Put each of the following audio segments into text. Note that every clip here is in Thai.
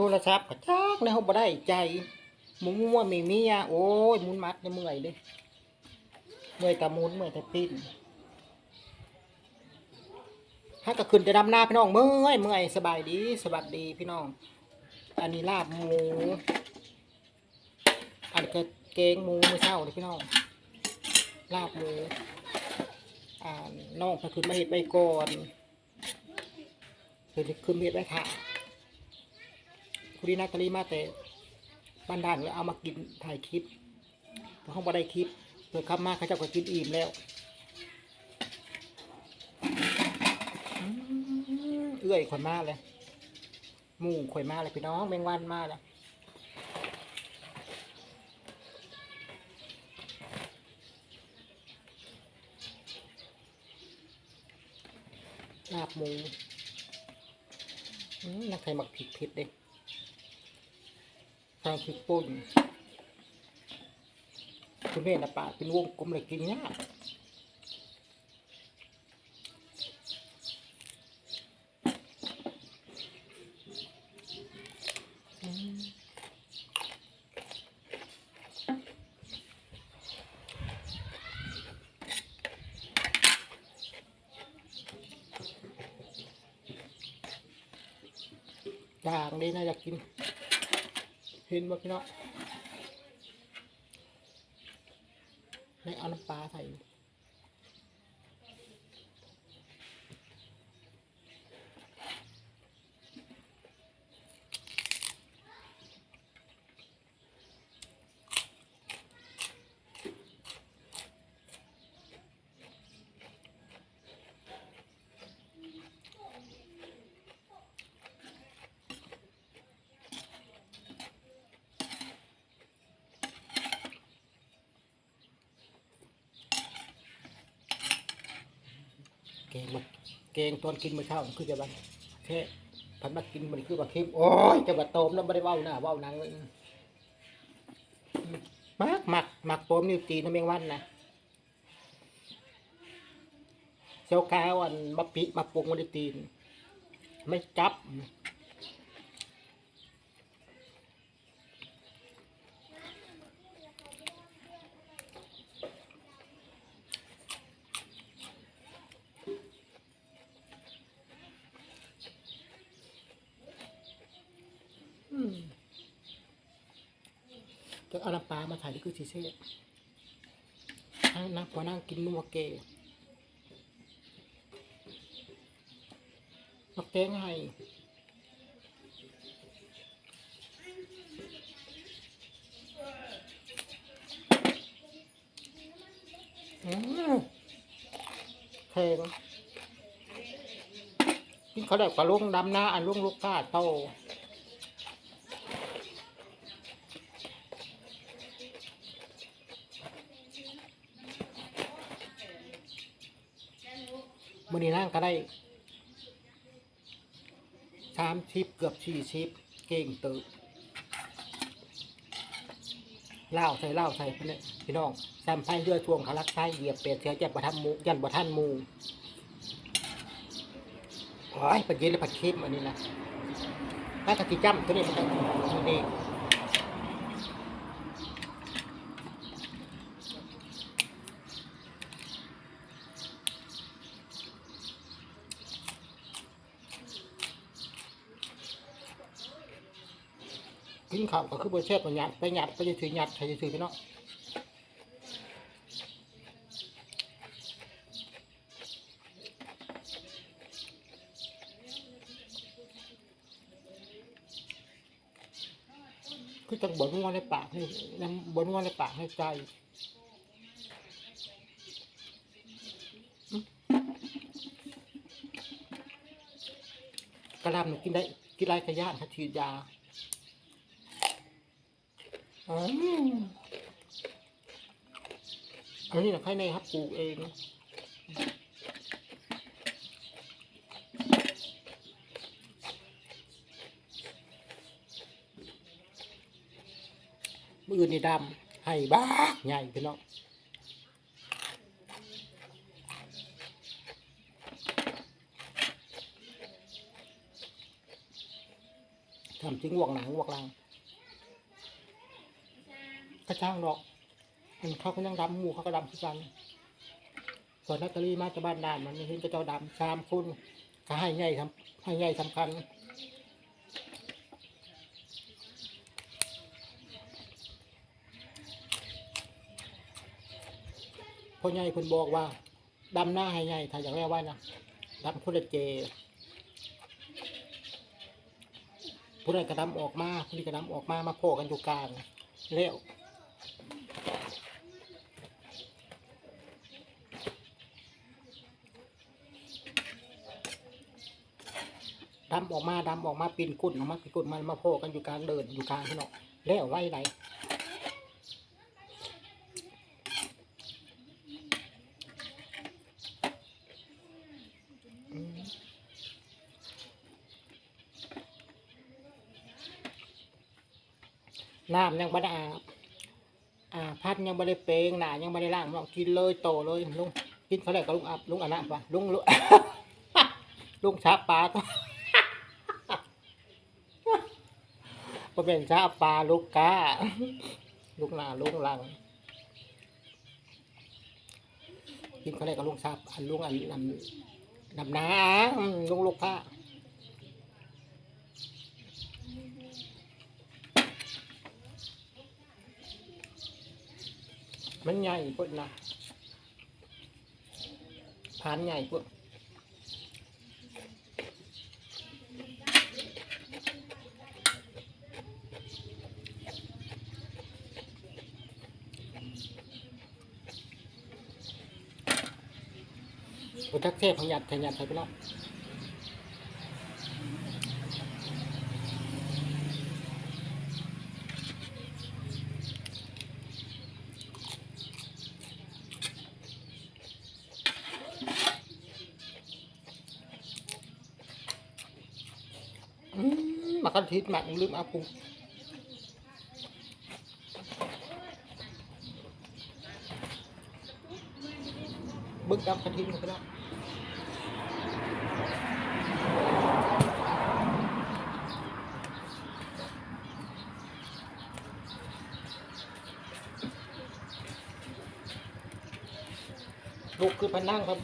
ทรศัพท์กระจักในห้องบ่ได้ใจมุนมัวมีเมียโอ้ยมุนมัดเนี่ยเมื่อยเลยเมื่อยแต่มุนเมื่อยแต่ปิ้นถ้าก็ขึ้นจะดำหน้าพี่น้องเมื่อยเมื่อยสบายดีสวัสดีพี่น้อง อันนี้ลาบหมูอันก็เกงหมูไมื้อเช้าเลยพี่น้องลาบหมูอ่าน้องก็ขึ้นมาเห็ดไว้ก่อนคือขึ้นมาเห็ดไว้ค่ะ คุณดีนาตาลีมาแต่บ้านด่านแล้วเอามากินถ่ายคลิปเพราะเขาบ่ได้คลิปเพื่อคำมากเขาเจ้าก็กินอิ่มแล้วเอื้อยข่อยมากเลยหมูข่อยมากเลยพี่น้องแมงวันมากเลยลาบหมูนักใครมักผิดผิดเด็กางพริกป่นคุณแม่นะป่าเป็นวงกลมเลยกินยากด่างเลยนะอยากกิน เห็นบ่พี่น้องให้เอาน้ำปลาใส่ แกงมาแกงตอนกินมื้อเช้ามันคือจะบันแค่พันมากินมันคือว่าเค็มโอ้ยจะบัดโตมแล้วไม่ได้เว้าหน้าเว้าหนังเลยมักมักมักโตมนิ้วตีนน้ำแมงวันนะเจ้าขาวอันมาปิมาปรุงมันได้ตีน ไม่จับ อืม จะเอาน้ำปลามาถ่ายนี่คือสีเซ่นั่งนั่งพอนั่งกินนัวเกมาแกงให้อืมแพงกินเขาได้กว่าลุงดำหน้าอันลุงลูกกาโต มื่ อนี้นั่งก็ได้สามชิปเกือบสี่ชิปเก่งตึกเล่าใส่เล่าใส่พี่น้องแซมไพ่เรือช่วงเขารักไส้เหยียบเปลี่ยนเสียเจับประทันมูยันประทันมูโอ้ยปัดเย็นและปัดเข้มอันนี้นะถ้ากะทิจ้ำตัวนี้มันจะนี่ กินข้าวก็คือเบอร์เชฟไปหยัดไปหยัดไปถือหยัดใครจะถือพี่น้องคือต้องบ่นว่าในปากให้น้ำบ่นว่าในปากให้ใจกระลำหนูกินได้กินไรกระย่านเขาฉีดยา อันนี้นะใครในครับปลูกเองมือนี่ดำให้บ้าใหญ่พี่น้องทำจริงวกหนังวกหลัง ก็ช่างดอกมันเขาก็ยังดำหมูเขาก็ดำทุกกันส่วนนัตเตอรี่มาจากบ้านด่านมันเห็นกระเจ้าดำสามคนก็ให้ใหญ่ทำให้ใหญ่สำคัญพ่อใหญ่เพิ่นบอกว่าดำหน้าให้ใหญ่ถ้าอย่างแรกว่านะดำคนละเจผู้ใดกระดำออกมาผู้นี้กระดำออกมามาโผล่กันอยู่กลางแล้ว ดำออกมาดำออกมาปีนกุ่นออกมาปีนกุ่นมันมาโผล่กันอยู่กลางเดินอยู่กลางพี่น้องแล้วไว้ไหนน้ำยังไม่ได้อาบอาพัดยังไม่ได้เปรงหนายังไม่ได้ล้างลองกินเลยโตเลยลุงกินเขาแรกกับลุงอับลุงอันนั้นปะลุงลุงลุงชาปลาก็ ก็เป็นชาปลาลูกกาลุงหนาลุงหลังกินเขาแรกกับลุงชาอันลุงอันอันำน้ำลุงลูกผ้ามันใหญ่พุ่นนะผ่านใหญ่พุ่น บุทักเทพพยัดพยัดใส่ไปแล้วมมากระทิดหมักลืมอาปุงบึกดับกระทินไปแล้ว นั่งครับ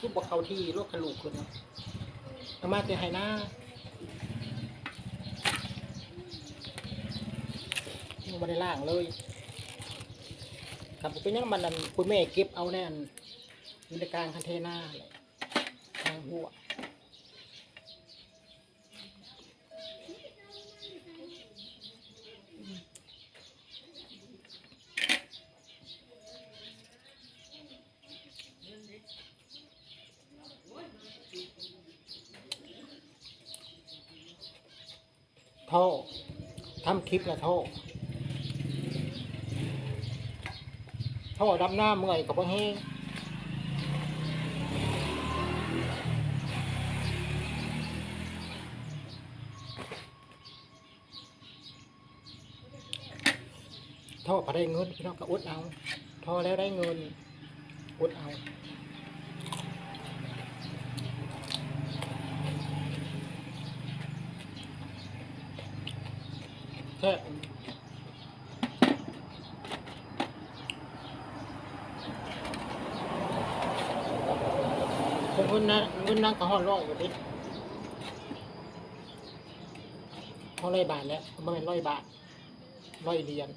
รูปบอกเขาที่ลูกระลูกคนนะเอามาเตะไฮหน้าไม่ได้ล่างเลยครับเป็นยังมันนั่นคุณแม่เก็บเอาแน่นอยู่ในกลางคันเทน่าเลยทางหัว ท่อทำคลิปละท่อท่อดำหน้าเมื่อยกับพ่อแห้งท่อพอได้เงินพี่น้องก็อุดเอาท่อแล้วได้เงินอุดเอา แค่ผมเงินนะเงินนั่งก็ห้อร้อยกว่าดิห้อร้อยบาทแล้วมันเป็นร้อยบาทร้อยเหรียญ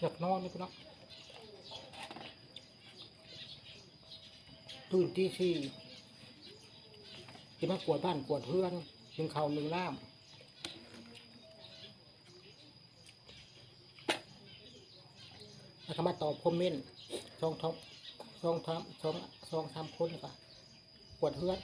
อยากนอนนี่พี่น้องตื่นที่สี่ที่มากวดบ้านกวดเพื่อน หนึ่งเข้าหนึ่งล่ามแล้วก็มาตอบคอมเมนต์ช่องท็อปช่องทำช่องช่องทำคนก็ปวดเฮือด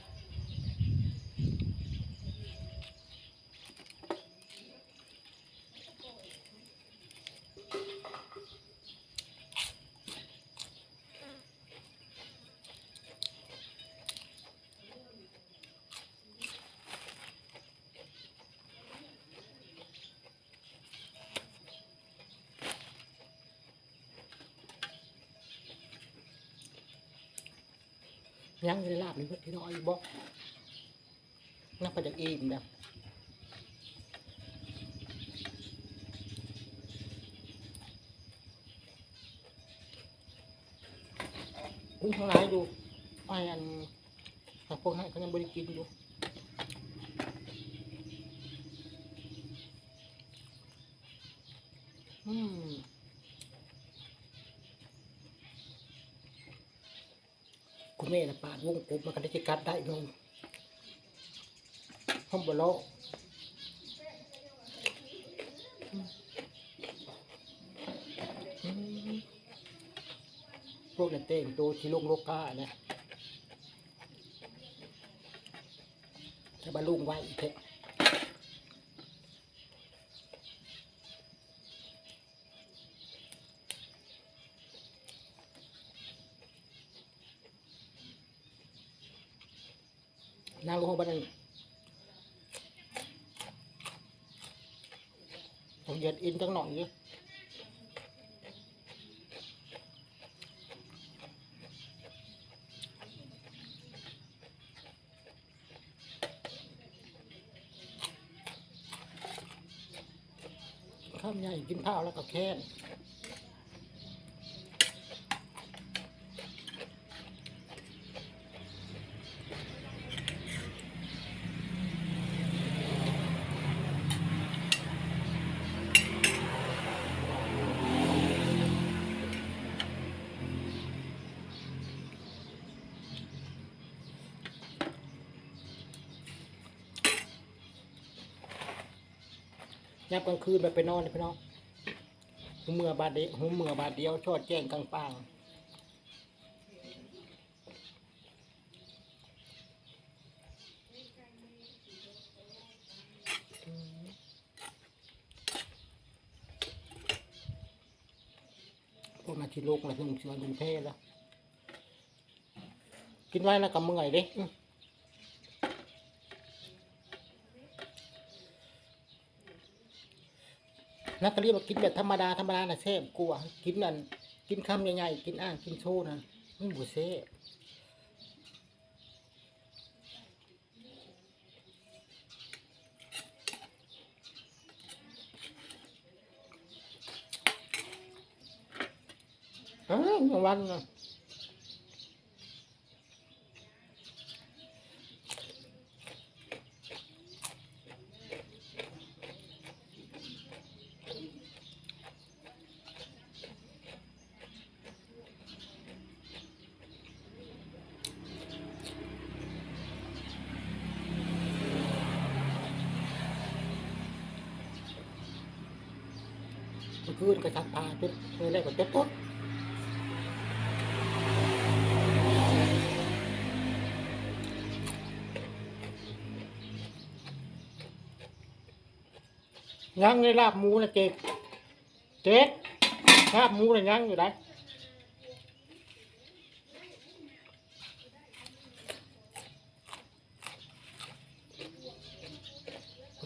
ยังจะได้ลาบนี่เพื่อนพี่น้องอีกบอกนักไปจากอิ่มนะอุ้ยทั้งหลายดูไอ้อันแต่พวกนั้นเขายังบริกินอยู่อืม คุณแม่น่ะปาดวงกบมันก็ได้จะกัดได้ลงห้องบโลอืมพวกนั้นเต้งตัวที่ลงโลกาเนี่ยจะบาลุงไว้อีเถอะ นางลงบ้านนั้นต้องเยียดอินจังหน่อยเยอะข้ามใหญ่กินข้าวแล้วก็แค้น ยับกลางคืนแบบไปนอนเลยพี่น้องหูเมื่อบาดเดียวหูเมื่อบาดเดียวชอดแจ้งกลางปางพวกนาทีโลกอะไรพวกมันชวนเป็นเพศแล้วกินไว้แล้วก็เมื่อยเด้อื้อ นักก็เรียกว่ากินแบบธรรมดาธรรมดาน่ะแซ่บกลัวกินนั่นกินคำใหญ่ๆกินอ่างกินโชว์นะมันบุเซ่อ้าวอย่างวันนะ มื่อคืนก็ชักผ้าจนเมื่อแรกก็จุดตุ๊ดยังในลาบหมูนะเจ๊กเจ๊กลาบหมูนะยังอยู่ไหน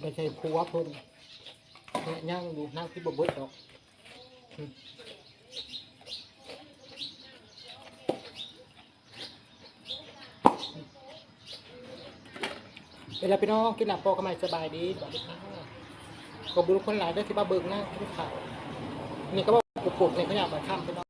ไม่ใช่ผัวเพิ่นยังอยู่นั่งที่บ่เบิดดอก เวลาพี่น้องกินหนักปอกก็ไม่สบายดีสวัสดีค่ะขอบคุณคนหลายด้วยที่มาเบิกนะที่ข่าวนี่ก็ว่าปลุกๆเนขยะมาข้ามพี่น้อง